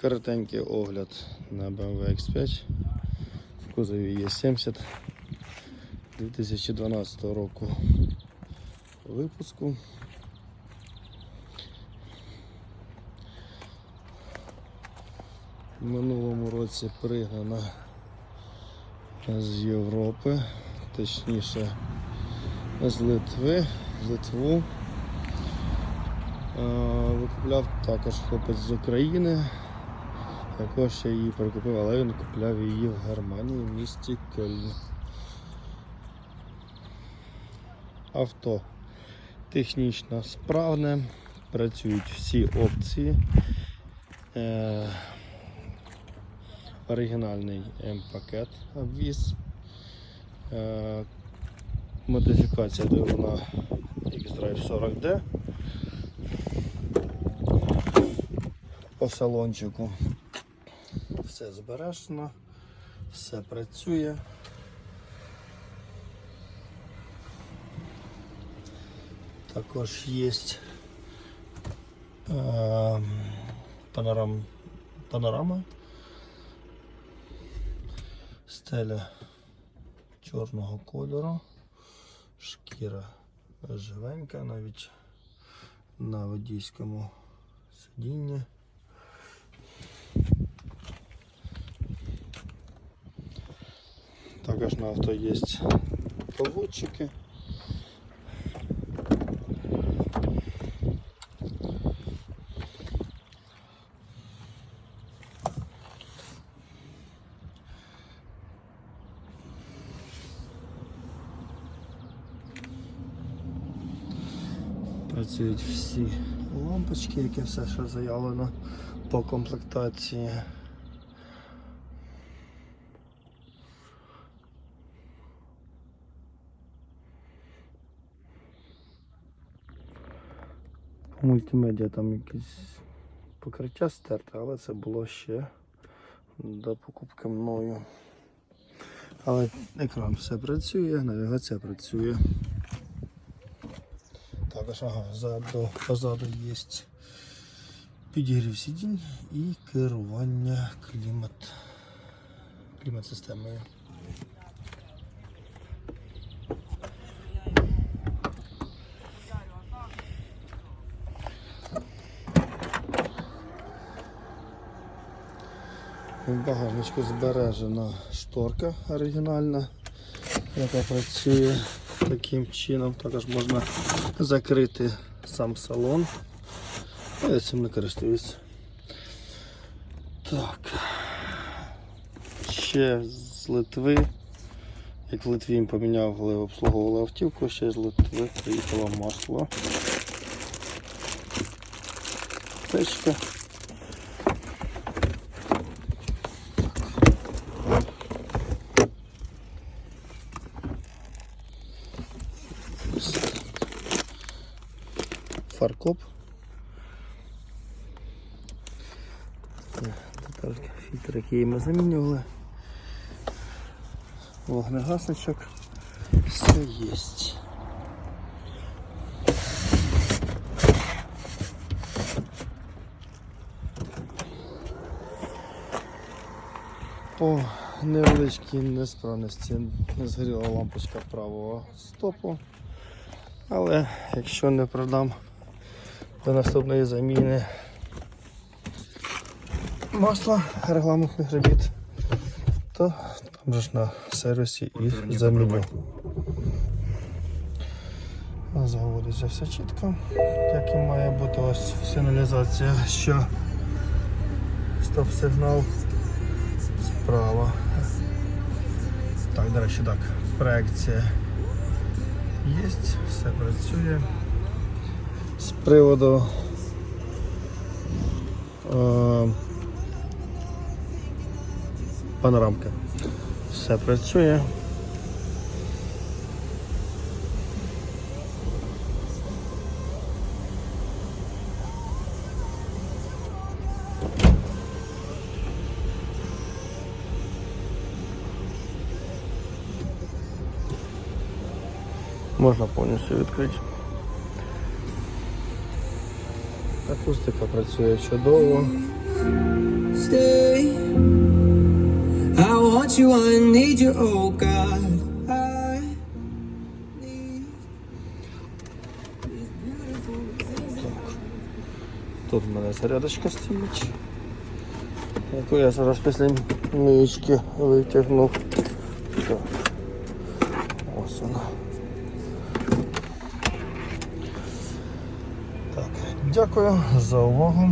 Коротенький огляд на BMW X5 в кузові є 70 2012 року випуску. В минулому році пригнана з Європи, точніше з Литви, з Литву. Викупляв також хлопець з України. Також я її прикупив, але він купляв її в Германії в місті Кельн. Авто технічно справне, працюють всі опції. Е, оригінальний М-пакет обвіз. Е, модифікація двигуна X-Drive 40D. По салончику все збережено, все працює. Також є е, панорам, панорама, стеля чорного кольору, шкіра живенька, навіть на водійському сидінні. Також на авто є полотчики. Працюють всі лампочки, які все ще заявлено по комплектації. Мультимедіа там якесь покриття стерте, але це було ще до покупки мною. Але екран все працює, навігація працює. Також ага, ззаду, позаду є підігрів сидінь і керування клімат, клімат-системою. В багажничку збережена шторка оригінальна, яка працює таким чином. Також можна закрити сам салон. Я цим не користуюсь. Так. Ще з Литви. Як в Литві їм поміняв, коли обслуговували автівку, ще з Литви приїхало масло. Печка. Фаркоп. Детальки, фільтр, який ми замінювали. Вогнегасничок. Все є. По невеличкій несправності не згоріла лампочка правого стопу. Але якщо не продам до наступної заміни масла регламентних робіт, то там же ж на сервісі і заміню. Заводиться все чітко, як і має бути ось сигналізація, що стоп-сигнал справа. Так, до речі, так, проекція є, все працює. З приводу е, панорамки. Все працює. Можна повністю відкрити. Beautiful things that Тут в мене зарядочка стоїть, яку я зараз після миючки витягнув. Так. Ось вона. Дякую за увагу.